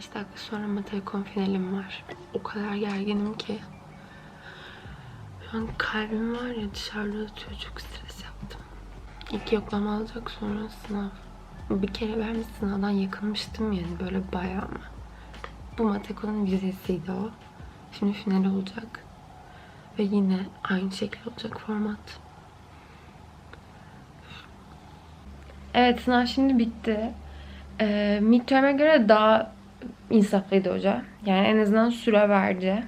5 dakika sonra Matelikon finalim var. O kadar gerginim ki. Şu an kalbim var ya dışarıda atıyor. Çok stres yaptım. İlk yoklama alacak sonra sınav. Bir kere ben bir sınavdan yakınmıştım yani böyle bayağı mı? Bu Mateko'nun vizesiydi o. Şimdi final olacak. Ve yine aynı şekil olacak format. Evet sınav şimdi bitti. Ee, midterm'e göre daha insaflıydı hoca. Yani en azından süre verdi.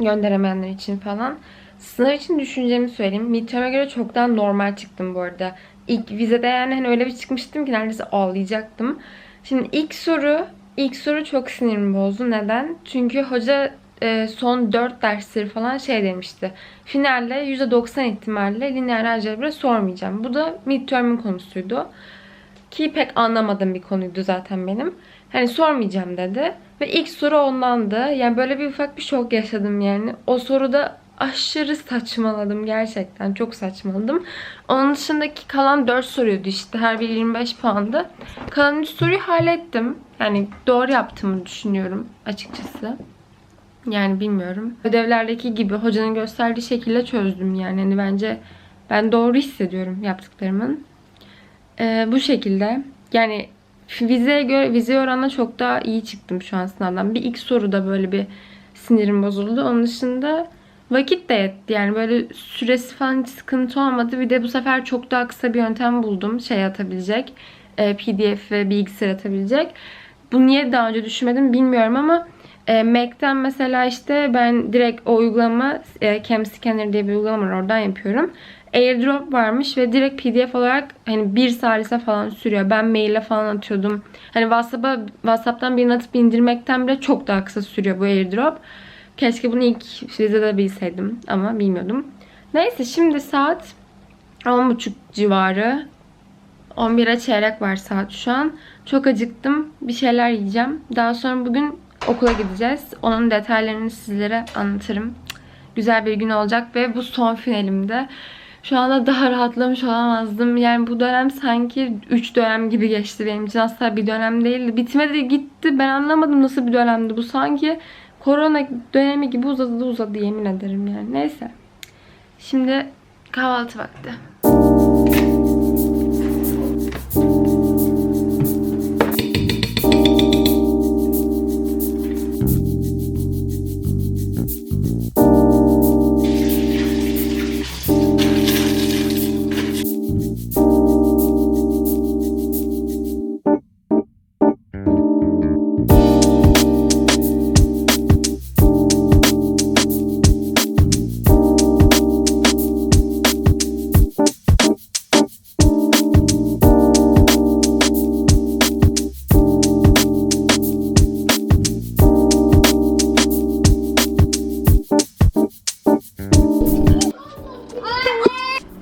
Gönderemeyenler için falan. Sınav için düşüncemi söyleyeyim. Midterm'e göre çoktan normal çıktım bu arada. İlk vizede yani hani öyle bir çıkmıştım ki neredeyse ağlayacaktım. Şimdi ilk soru, ilk soru çok sinirimi bozdu. Neden? Çünkü hoca e, son 4 dersleri falan şey demişti. Finalde %90 ihtimalle lineer algebra sormayacağım. Bu da midterm'in konusuydu. Ki pek anlamadığım bir konuydu zaten benim. Hani sormayacağım dedi. Ve ilk soru ondandı. Yani böyle bir ufak bir şok yaşadım yani. O soruda aşırı saçmaladım gerçekten. Çok saçmaladım. Onun dışındaki kalan 4 soruydu işte. Her biri 25 puandı. Kalan 3 soruyu hallettim. Yani doğru yaptığımı düşünüyorum açıkçası. Yani bilmiyorum. Ödevlerdeki gibi hocanın gösterdiği şekilde çözdüm yani. Hani bence ben doğru hissediyorum yaptıklarımın. Ee, bu şekilde. Yani vizeye göre vize oranla çok daha iyi çıktım şu an sınavdan. Bir ilk soruda böyle bir sinirim bozuldu. Onun dışında vakit de yetti. Yani böyle süresi falan hiç sıkıntı olmadı. Bir de bu sefer çok daha kısa bir yöntem buldum. Şey atabilecek. e, PDF ve bilgisayar atabilecek. Bu niye daha önce düşünmedim bilmiyorum ama e, Mac'ten mesela işte ben direkt o uygulama e, Cam Scanner diye bir uygulama var. Oradan yapıyorum. AirDrop varmış ve direkt PDF olarak hani bir salise falan sürüyor. Ben maille falan atıyordum. Hani WhatsApp'a WhatsApp'tan birini atıp indirmekten bile çok daha kısa sürüyor bu AirDrop. Keşke bunu ilk vizede bilseydim ama bilmiyordum. Neyse şimdi saat 10.30 civarı. 11'e çeyrek var saat şu an. Çok acıktım. Bir şeyler yiyeceğim. Daha sonra bugün okula gideceğiz. Onun detaylarını sizlere anlatırım. Güzel bir gün olacak ve bu son finalimde. Şu anda daha rahatlamış olamazdım. Yani bu dönem sanki 3 dönem gibi geçti benim için. Asla bir dönem değildi. Bitmedi gitti. Ben anlamadım nasıl bir dönemdi. Bu sanki korona dönemi gibi uzadı uzadı yemin ederim yani. Neyse. Şimdi kahvaltı vakti.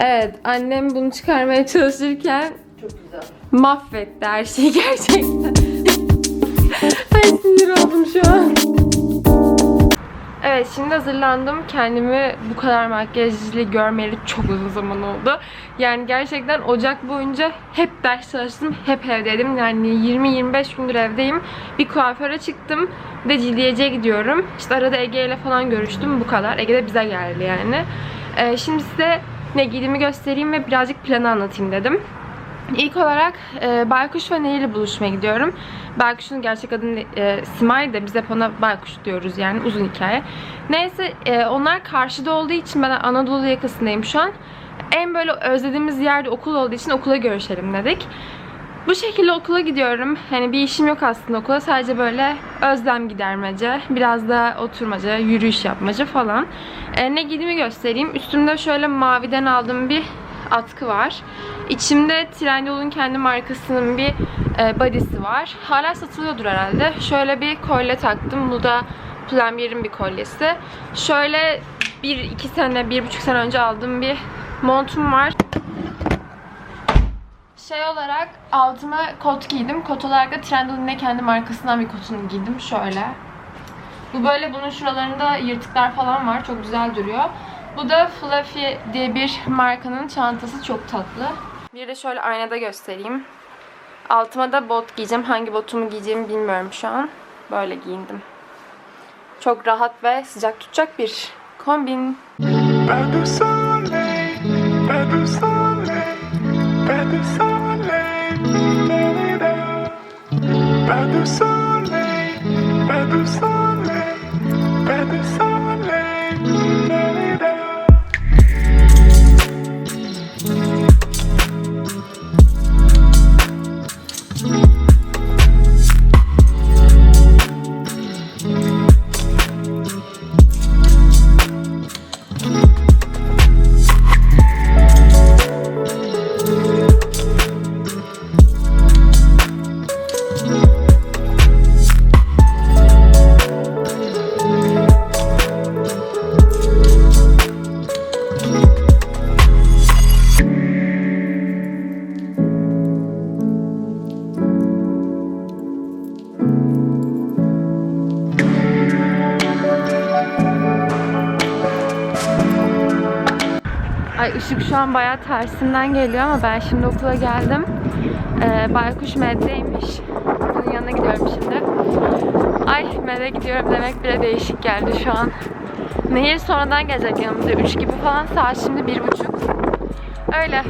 Evet annem bunu çıkarmaya çalışırken mahvetti her şeyi gerçekten. Ay sinir oldum şu an. Evet şimdi hazırlandım. Kendimi bu kadar makyajlı görmeyeli çok uzun zaman oldu. Yani gerçekten Ocak boyunca hep ders çalıştım. Hep evdeydim. Yani 20-25 gündür evdeyim. Bir kuaföre çıktım. Bir de cildiyeciye gidiyorum. İşte arada Ege ile falan görüştüm. Bu kadar. Ege de bize geldi yani. Ee, şimdi size ne giydiğimi göstereyim ve birazcık planı anlatayım dedim. İlk olarak e, Baykuş ve Nehir ile buluşmaya gidiyorum. Baykuş'un gerçek adı e, Simay da biz hep ona Baykuş diyoruz yani uzun hikaye. Neyse e, onlar karşıda olduğu için ben Anadolu yakasındayım şu an. En böyle özlediğimiz yerde okul olduğu için okula görüşelim dedik. Bu şekilde okula gidiyorum. Hani bir işim yok aslında okula. Sadece böyle özlem gidermece, biraz da oturmaca, yürüyüş yapmaca falan. E, ne giydiğimi göstereyim. Üstümde şöyle maviden aldığım bir atkı var. İçimde Trendyol'un kendi markasının bir e, body'si var. Hala satılıyordur herhalde. Şöyle bir kolye taktım. Bu da Plumier'in bir kolyesi. Şöyle bir iki sene, bir buçuk sene önce aldığım bir montum var. Şey olarak altıma kot giydim. Kot olarak da Trendyol'un kendi markasından bir kotunu giydim. Şöyle. Bu böyle bunun şuralarında yırtıklar falan var. Çok güzel duruyor. Bu da Fluffy diye bir markanın çantası. Çok tatlı. Bir de şöyle aynada göstereyim. Altıma da bot giyeceğim. Hangi botumu giyeceğimi bilmiyorum şu an. böyle giyindim. Çok rahat ve sıcak tutacak bir kombin. Pas de soleil, so Ay ışık şu an bayağı tersinden geliyor ama ben şimdi okula geldim. Ee, Baykuş Med'deymiş. Bunun yanına gidiyorum şimdi. Ay Med'e gidiyorum demek bile değişik geldi şu an. Nehir sonradan gelecek yanımıza. 3 gibi falan saat şimdi bir buçuk. Öyle.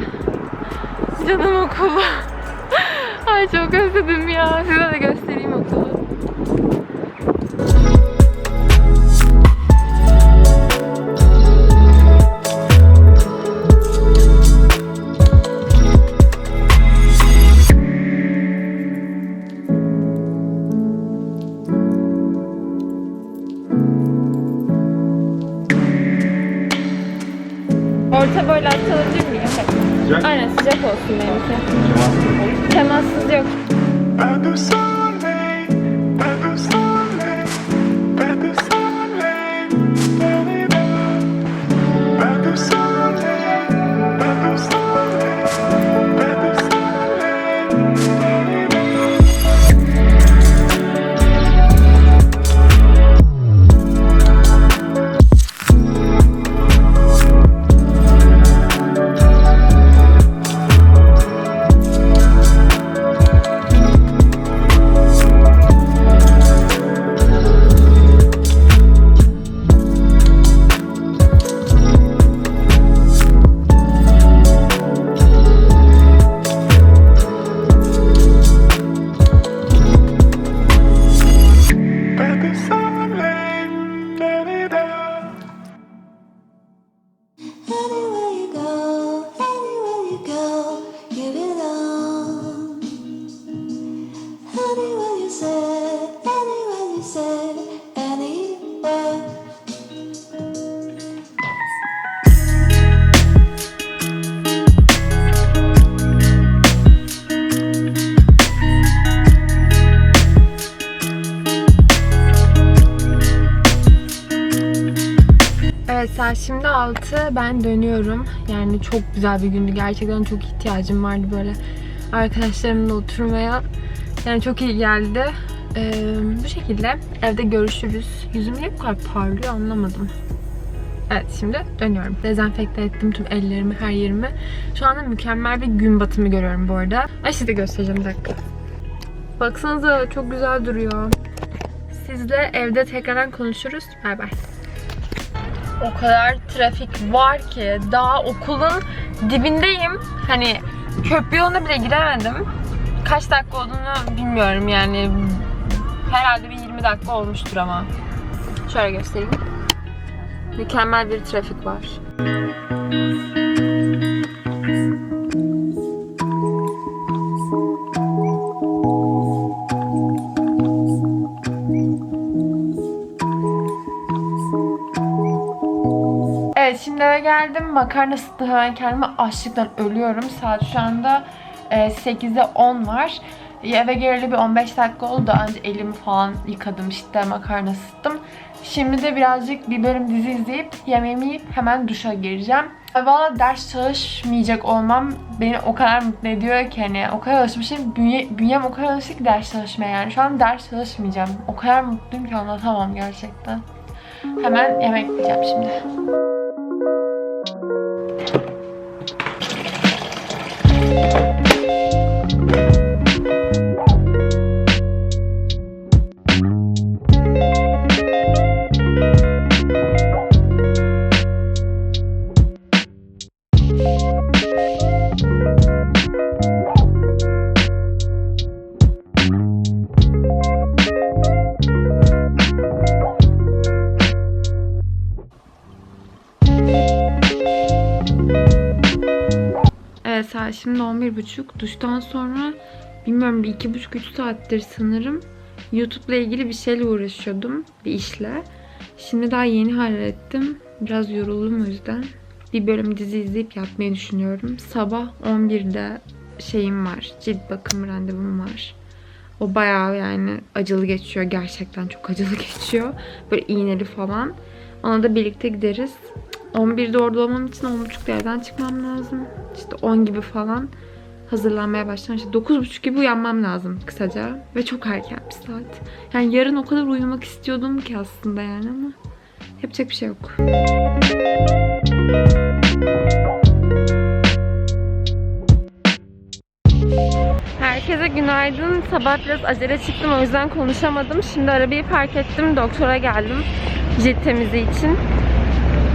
Canım okulu. Ay çok özledim ya. Size de göstereyim şimdi 6. Ben dönüyorum. Yani çok güzel bir gündü. Gerçekten çok ihtiyacım vardı böyle arkadaşlarımla oturmaya. Yani çok iyi geldi. Ee, bu şekilde evde görüşürüz. Yüzüm niye bu kadar parlıyor anlamadım. Evet şimdi dönüyorum. Dezenfekte ettim tüm ellerimi, her yerimi. Şu anda mükemmel bir gün batımı görüyorum bu arada. Ay size göstereceğim bir dakika. Baksanıza çok güzel duruyor. Sizle evde tekrardan konuşuruz. Bay bay. O kadar trafik var ki daha okulun dibindeyim. Hani köprü yoluna bile giremedim. Kaç dakika olduğunu bilmiyorum yani. Herhalde bir 20 dakika olmuştur ama. Şöyle göstereyim. Mükemmel bir trafik var. Eve geldim. Makarna ısıttım hemen kendime açlıktan ölüyorum. Saat şu anda e, 8'e 10 var. Eve geleli bir 15 dakika oldu. Daha önce elimi falan yıkadım işte makarna ısıttım. Şimdi de birazcık bir bölüm dizi izleyip yemeğimi yiyip hemen duşa gireceğim. Valla ders çalışmayacak olmam beni o kadar mutlu ediyor ki hani o kadar alışmışım. Bünye, bünyem o kadar alışık ders çalışmaya yani. Şu an ders çalışmayacağım. O kadar mutluyum ki anlatamam gerçekten. Hemen yemek yiyeceğim şimdi. Saat şimdi 11.30. Duştan sonra bilmiyorum bir iki buçuk üç saattir sanırım YouTube'la ilgili bir şeyle uğraşıyordum. Bir işle. Şimdi daha yeni hallettim. Biraz yoruldum o yüzden. Bir bölüm dizi izleyip yatmayı düşünüyorum. Sabah 11'de şeyim var. Cilt bakım randevum var. O bayağı yani acılı geçiyor. Gerçekten çok acılı geçiyor. Böyle iğneli falan. Ona da birlikte gideriz. 11'de orada olmam için 10.30'da evden çıkmam lazım. İşte 10 gibi falan hazırlanmaya başlamam. İşte 9.30 gibi uyanmam lazım kısaca. Ve çok erken bir saat. Yani yarın o kadar uyumak istiyordum ki aslında yani ama yapacak bir şey yok. Herkese günaydın. Sabah biraz acele çıktım o yüzden konuşamadım. Şimdi arabayı park ettim. Doktora geldim. Cilt temizliği için.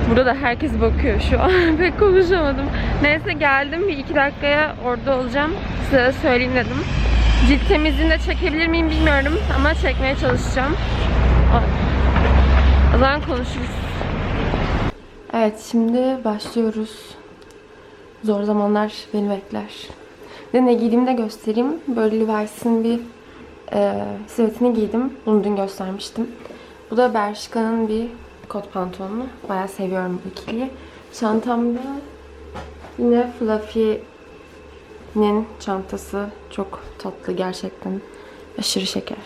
Burada da herkes bakıyor şu an. Pek konuşamadım. Neyse geldim. Bir iki dakikaya orada olacağım. Size söyleyeyim dedim. Cilt temizliğini de çekebilir miyim bilmiyorum. Ama çekmeye çalışacağım. O zaman konuşuruz. Evet şimdi başlıyoruz. Zor zamanlar beni bekler. De ne giydiğimi de göstereyim. Böyle Levi's'in bir e, sivetini giydim. Bunu dün göstermiştim. Bu da Bershka'nın bir kot pantolonu. Bayağı seviyorum bu ikiliyi. Çantamda yine Fluffy'nin çantası. Çok tatlı gerçekten. Aşırı şeker.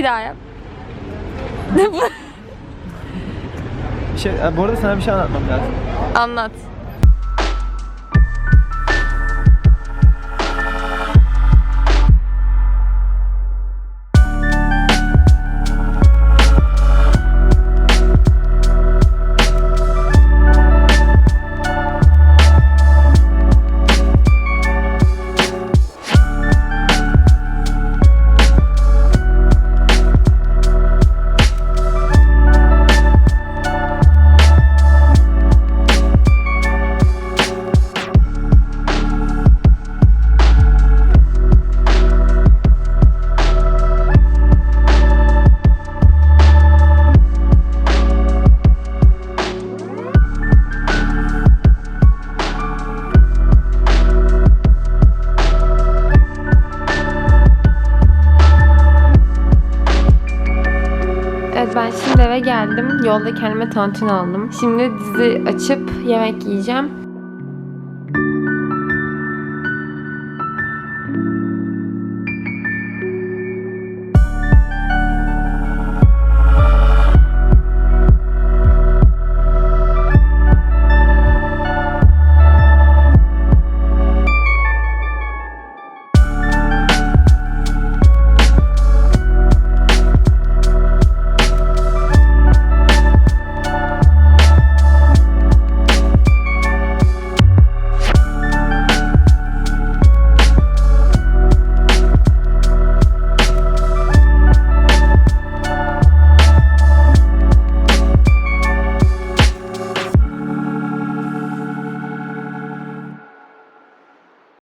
Bir daha yap. Şey, ha, bu arada sana bir şey anlatmam lazım. Anlat. Geldim. Yolda kendime tantuni aldım. Şimdi dizi açıp yemek yiyeceğim.